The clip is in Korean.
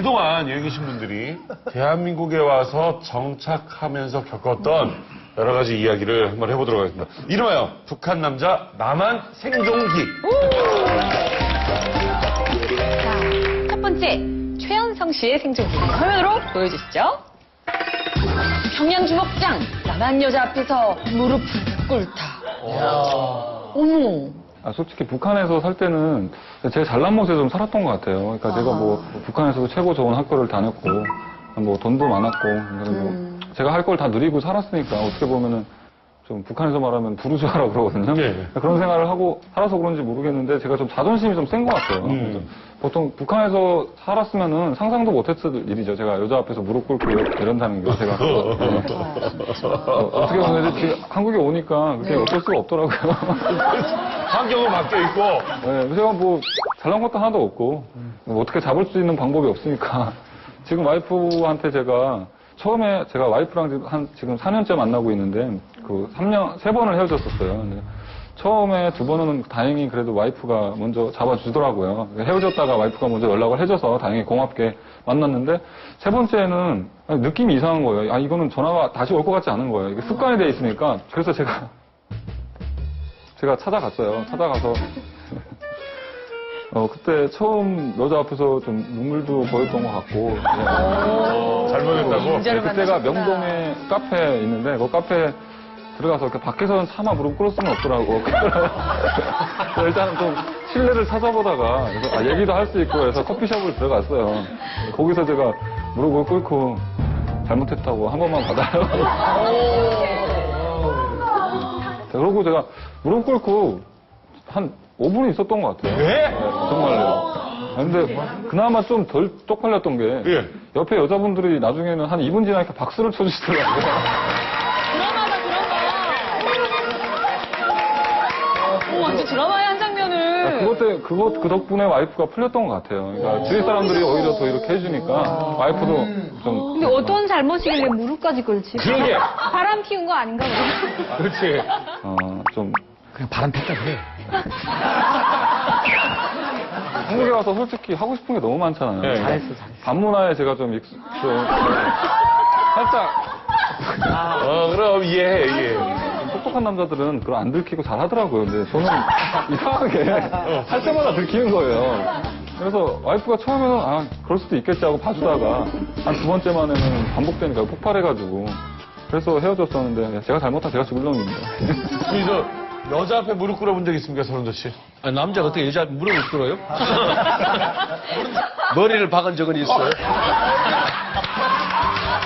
그동안 여기 계신 분들이 대한민국에 와서 정착하면서 겪었던 여러 가지 이야기를 한번 해보도록 하겠습니다. 이름하여 북한 남자 남한 생존기. 자, 첫 번째 최연성 씨의 생존기 화면으로 보여주시죠. 평양 주먹장 남한 여자 앞에서 무릎을 꿇다. 어머. 아, 솔직히 북한에서 살 때는 제가 잘난 곳에 좀 살았던 것 같아요. 그러니까 제가 뭐 북한에서도 최고 좋은 학교를 다녔고 뭐 돈도 많았고 그래서 뭐 제가 할 걸 다 누리고 살았으니까 어떻게 보면은 좀 북한에서 말하면 부르주아라고 그러거든요. 네. 그런 생활을 하고 살아서 그런지 모르겠는데 제가 좀 자존심이 좀 센 것 같아요. 음. 보통 북한에서 살았으면은 상상도 못했을 일이죠. 제가 여자 앞에서 무릎 꿇고 이런다는 게 제가 네. 어, 어떻게 보면 이제 지금 한국에 오니까 그게 어쩔 수가 없더라고요. 환경은 바뀌어 있고. 네, 제가 뭐 잘난 것도 하나도 없고 뭐 어떻게 잡을 수 있는 방법이 없으니까 지금 와이프한테 제가 처음에 제가 와이프랑 지금 한 지금 4년째 만나고 있는데 그 3년 세 번을 헤어졌었어요. 근데 처음에 두 번은 다행히 그래도 와이프가 먼저 잡아주더라고요. 헤어졌다가 와이프가 먼저 연락을 해줘서 다행히 고맙게 만났는데 세 번째는 느낌이 이상한 거예요. 아 이거는 전화가 다시 올 것 같지 않은 거예요. 이게 습관이 돼 있으니까 그래서 제가 제가 찾아갔어요. 찾아가서 어 그때 처음 여자 앞에서 좀 눈물도 보였던 것 같고 네. 인자를 네, 그때가. 명동에 카페 있는데 그 카페 들어가서 이렇게 밖에서는 차마 무릎 꿇을 수는 없더라고. 그래서 일단은 좀 실내를 찾아보다가 그래서 아, 얘기도 할 수 있고 해서 커피숍을 들어갔어요. 거기서 제가 무릎을 꿇고 잘못했다고 한 번만 받아요. 자, 그러고 제가 무릎 꿇고 한 5분 있었던 것 같아요. 네? 정말요. 아, 근데 그나마 좀 덜 쪽팔렸던 게 예. 옆에 여자분들이 나중에는 한 2분 지나니까 박수를 쳐주시더라고요. 드라마다 드라마. 오, 완전 드라마의 한 장면을. 아, 그것 때 그것 그 덕분에 와이프가 풀렸던 것 같아요. 그러니까 주위 사람들이 오히려 더 이렇게 해주니까 와이프도 좀 근데 어떤 잘못이길래 무릎까지 꿇지? 그러게. 바람 피운 거 아닌가 보다. 그렇지. 어, 좀 그냥 바람 폈다 그래. 한국에 와서 솔직히 하고 싶은 게 너무 많잖아요. 네. 잘했어, 잘했어. 반문화에 제가 좀 익숙 좀 살짝 어, 그럼 이해해, 이해해. 좀 똑똑한 남자들은 그걸 안 들키고 잘 하더라고요. 근데 저는 이상하게 할 때마다 들키는 거예요. 그래서 와이프가 처음에는 아, 그럴 수도 있겠지 하고 봐주다가 한 두 번째 만에는 반복되니까 폭발해가지고 그래서 헤어졌었는데 제가 잘못한 제가 죽을 놈입니다. 여자 앞에 무릎 꿇어본 적 있습니까, 서른도 씨? 아, 남자가 어떻게 여자 무릎을 꿇어요? 머리를 박은 적은 있어요?